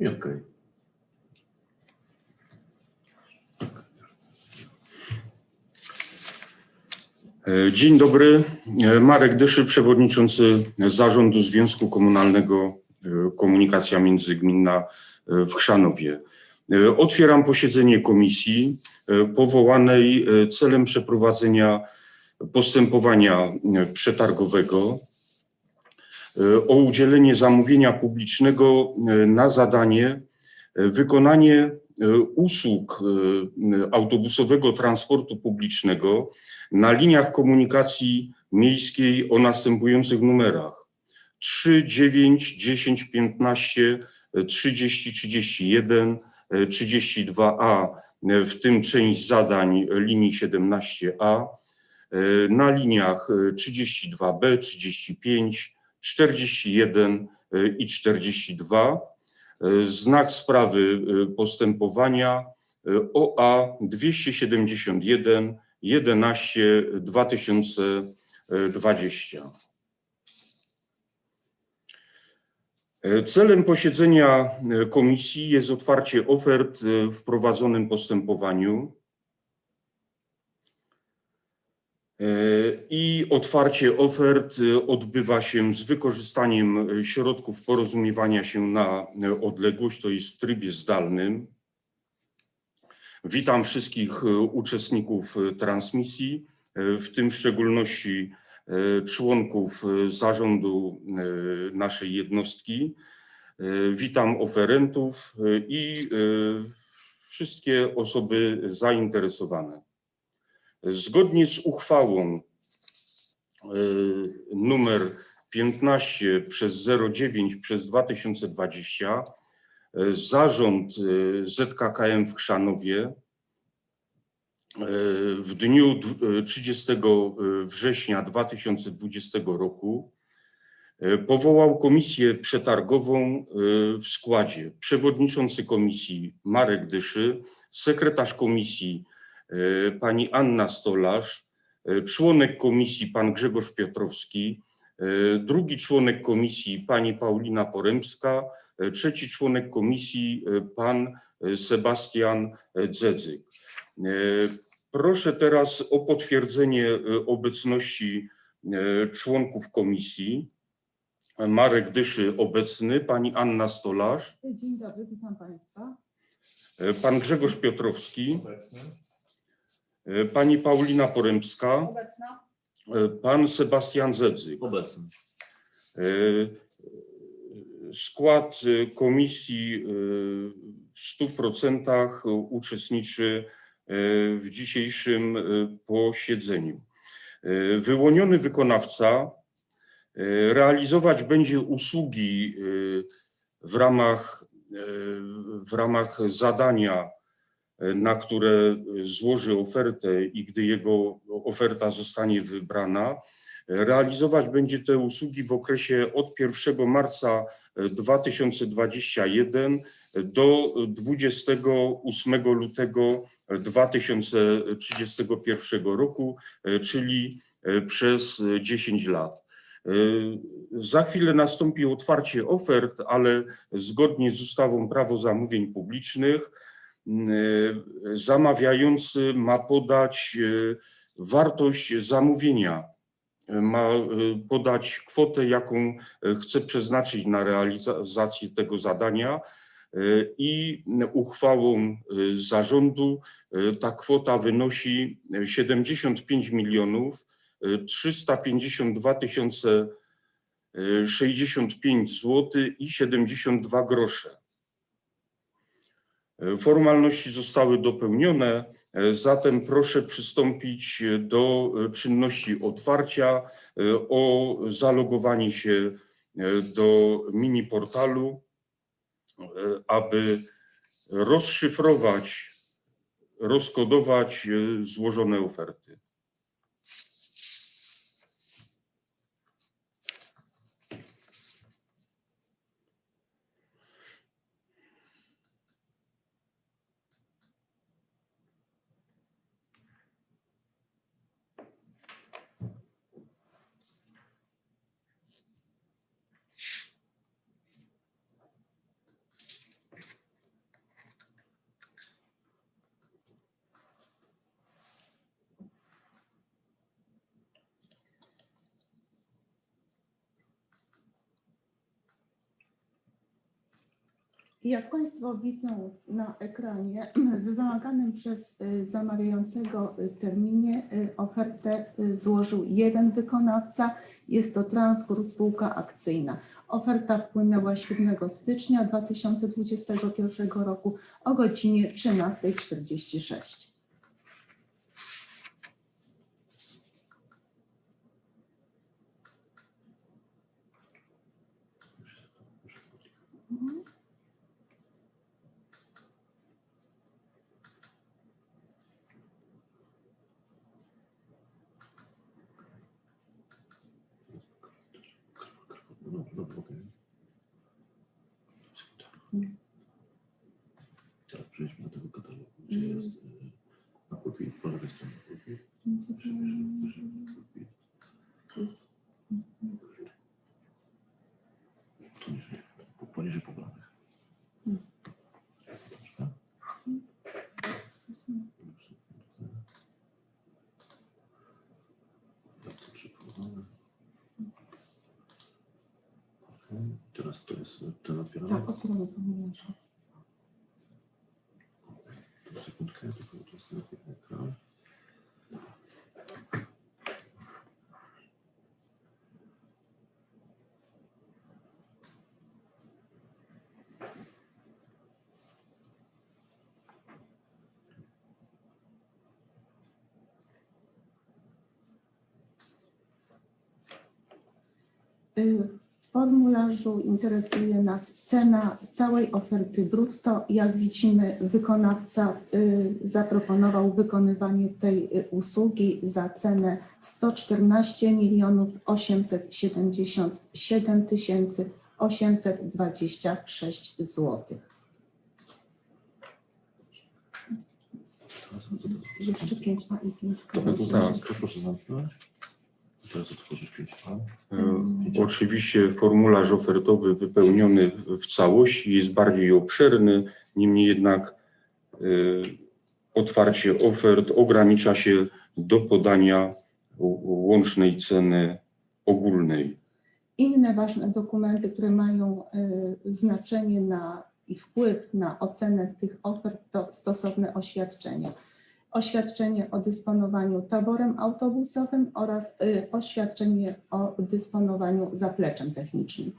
I okej. E, Dzień dobry. E, Marek Dyszy, przewodniczący Zarządu Związku Komunalnego e, Komunikacja Międzygminna w Chrzanowie. Otwieram posiedzenie komisji powołanej celem przeprowadzenia postępowania przetargowego o udzielenie zamówienia publicznego e, na zadanie e, wykonanie e, usług autobusowego transportu publicznego na liniach komunikacji miejskiej o następujących numerach. 3, 9, 10, 15, 30, 31, 32A, w tym część zadań linii 17A, na liniach 32B, 35, 41 i 42. Znak sprawy postępowania OA 271 11 2020. Celem posiedzenia komisji jest otwarcie ofert w prowadzonym postępowaniu i otwarcie ofert odbywa się z wykorzystaniem środków porozumiewania się na odległość, to jest w trybie zdalnym. Witam wszystkich e, uczestników e, transmisji, e, w tym w szczególności e, członków e, zarządu e, naszej jednostki. E, Witam oferentów e, i e, wszystkie osoby zainteresowane. Zgodnie z uchwałą e, numer 15 przez 09 przez 2020 e, zarząd e, ZKKM w Chrzanowie w dniu dw- e, 30 września 2020 roku powołał komisję przetargową w składzie. Przewodniczący komisji Marek Dyszy, sekretarz komisji pani Anna Stolarz, e, członek komisji pan Grzegorz Piotrowski, e, drugi członek komisji pani Paulina Poremska, e, trzeci członek komisji e, pan e, Sebastian e, Dzedzyk. E, Proszę teraz o potwierdzenie e, obecności e, członków komisji. Marek Dyszy obecny, pani Anna Stolarz, Dzień dobry, witam Państwa. e, pan Grzegorz Piotrowski, Obecny. E, pani Paulina Poremska, Obecna. e, pan Sebastian Dzedzyk. Obecny. E, Skład komisji w 100% uczestniczy w dzisiejszym posiedzeniu. Wyłoniony wykonawca realizować będzie usługi w ramach, w ramach zadania, na które złoży ofertę i gdy jego oferta zostanie wybrana, Realizować będzie te usługi w okresie od 1 marca e, 2021 do 28 lutego 2031 roku, e, czyli e, przez 10 lat. E, Za chwilę nastąpi otwarcie ofert, ale zgodnie z ustawą Prawo zamówień publicznych e, zamawiający ma podać e, wartość zamówienia ma y, podać kwotę, jaką y, chce przeznaczyć na realizację tego zadania y, i uchwałą y, zarządu y, ta kwota wynosi 75 milionów y, 352 tysiące y, 65 zł i 72 grosze. Y, Formalności zostały dopełnione. E, Zatem proszę przystąpić e, do e, czynności otwarcia e, o zalogowanie się e, do mini portalu, e, aby rozszyfrować, rozkodować e, złożone oferty. Jak Państwo widzą na ekranie, wymaganym przez y, zamawiającego y, terminie y, ofertę złożył jeden wykonawca. Jest to Transkur Spółka Akcyjna. Oferta wpłynęła 7 stycznia 2021 roku o godzinie 13.46. No, dobra, okej. Teraz przejdźmy do tego katalogu, gdzie Mm. jest y, na profil, po lewej stronie profil. Przebierzemy, bierzemy profil. Poniżej, po- poniżej pobranych. Mm. Dobrze. Bardzo przypomnę. Teraz to jest ten otwieramy. Tak, otwieramy formularze. To sekundkę, tylko udostępnię ekran. Y, W formularzu interesuje nas cena całej oferty brutto. Jak widzimy, wykonawca y, zaproponował wykonywanie tej y, usługi za cenę 114 milionów 877 tysięcy 826 zł. Jeszcze 5 ma i 5 To Tak. proszę zamknąć. Teraz otworzyć 5A. E, Oczywiście formularz ofertowy wypełniony w całości jest bardziej obszerny, niemniej jednak e, otwarcie ofert ogranicza się do podania łącznej ceny ogólnej. Inne ważne dokumenty, które mają y, znaczenie na i wpływ na ocenę tych ofert, to stosowne oświadczenia. Oświadczenie o dysponowaniu taborem autobusowym oraz y, oświadczenie o dysponowaniu zapleczem technicznym.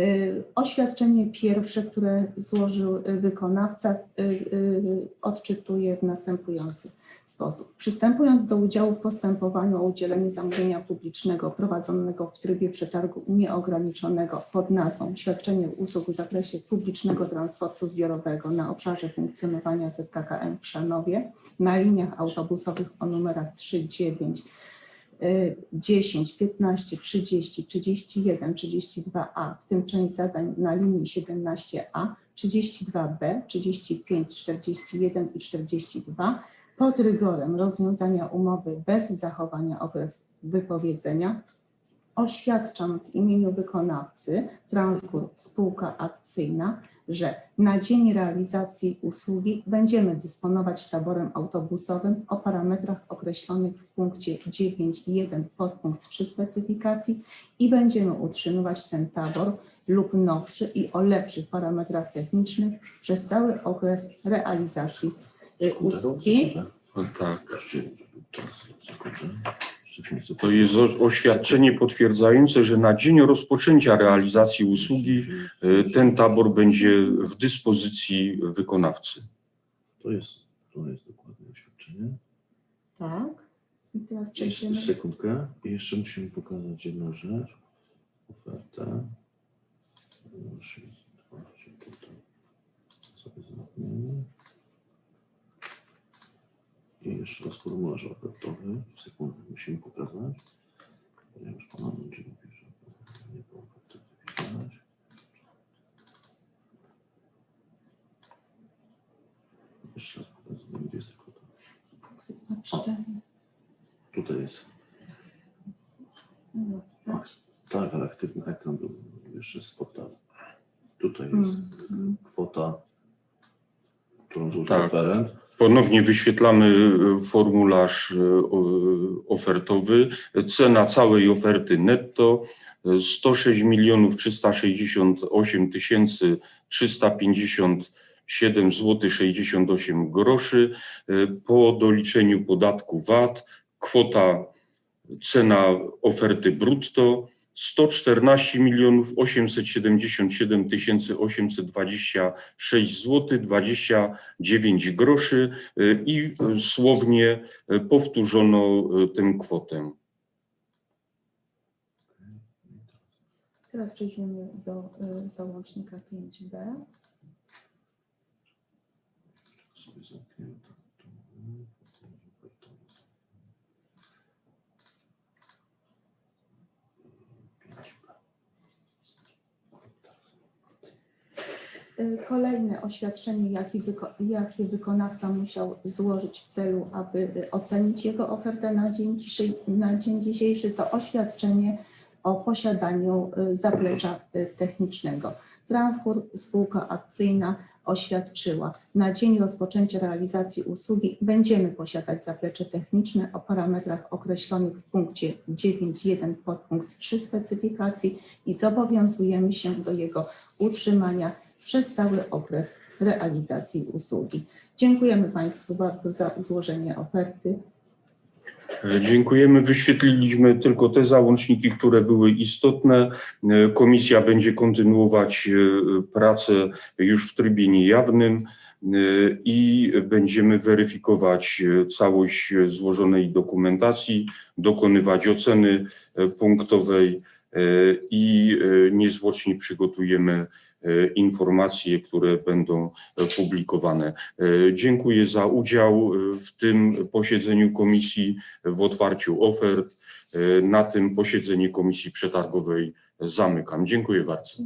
Y, Oświadczenie pierwsze, które złożył y, wykonawca, y, odczytuję w następujący sposób. Przystępując do udziału w postępowaniu o udzielenie zamówienia publicznego prowadzonego w trybie przetargu nieograniczonego pod nazwą Świadczenie usług w zakresie publicznego transportu zbiorowego na obszarze funkcjonowania ZKKM w Szanowie na liniach autobusowych o numerach 3, 9, y, 10, 15, 30, 31, 32A, w tym część zadań na linii 17A, 32B, 35, 41 i 42 pod rygorem rozwiązania umowy bez zachowania okresu wypowiedzenia oświadczam w imieniu wykonawcy Transgur Spółka Akcyjna, że na dzień realizacji usługi będziemy dysponować taborem autobusowym o parametrach określonych w punkcie 9.1 podpunkt 3 specyfikacji i będziemy utrzymywać ten tabor lub nowszy i o lepszych parametrach technicznych przez cały okres realizacji y, usługi. Tak. To jest oświadczenie potwierdzające, że na dzień rozpoczęcia realizacji usługi e, ten tabor będzie w dyspozycji wykonawcy. To jest, to jest dokładnie oświadczenie. Tak. I teraz Jeszcze przejdziemy. sekundkę. I jeszcze musimy pokazać jedną rzecz. Ofertę. Muszę otworzyć tutaj. Sobie zamkniemy. I jeszcze raz formularz ofertowy. Sekundę musimy pokazać. Ponieważ Pana będzie mówił, że nie było oferty wypisać. Jeszcze raz pokazuję, gdzie jest tylko to. Tutaj jest tak. Ale aktywny ekran był jeszcze z portalu. Tutaj jest Mhm. kwota, którą złożył Tak. oferent. Ponownie wyświetlamy e, formularz e, ofertowy. Cena całej oferty netto 106 milionów 368 tysięcy 357 zł 68 groszy. E, Po doliczeniu podatku VAT kwota cena oferty brutto 114 milionów 877 tysięcy 826 zł 29 groszy y, i y, słownie y, powtórzono tę kwotę. Teraz przejdziemy do y, załącznika 5b. sobie. Y, Kolejne oświadczenie, jakie, wyko- wykonawca musiał złożyć w celu, aby y, ocenić jego ofertę na dzień, dzisiejszy, na dzień dzisiejszy, to oświadczenie o posiadaniu y, zaplecza y, technicznego. Transkur spółka akcyjna oświadczyła, na dzień rozpoczęcia realizacji usługi będziemy posiadać zaplecze techniczne o parametrach określonych w punkcie 9.1 podpunkt 3 specyfikacji i zobowiązujemy się do jego utrzymania przez cały okres realizacji usługi. Dziękujemy Państwu bardzo za złożenie oferty. Dziękujemy. Wyświetliliśmy tylko te załączniki, które były istotne. Komisja będzie kontynuować e, pracę już w trybie niejawnym e, i będziemy weryfikować e, całość złożonej dokumentacji, dokonywać oceny punktowej i e, niezwłocznie przygotujemy e, informacje, które będą e, publikowane. E, Dziękuję za udział e, w tym posiedzeniu komisji w otwarciu ofert. E, Na tym posiedzenie Komisji Przetargowej zamykam. Dziękuję bardzo.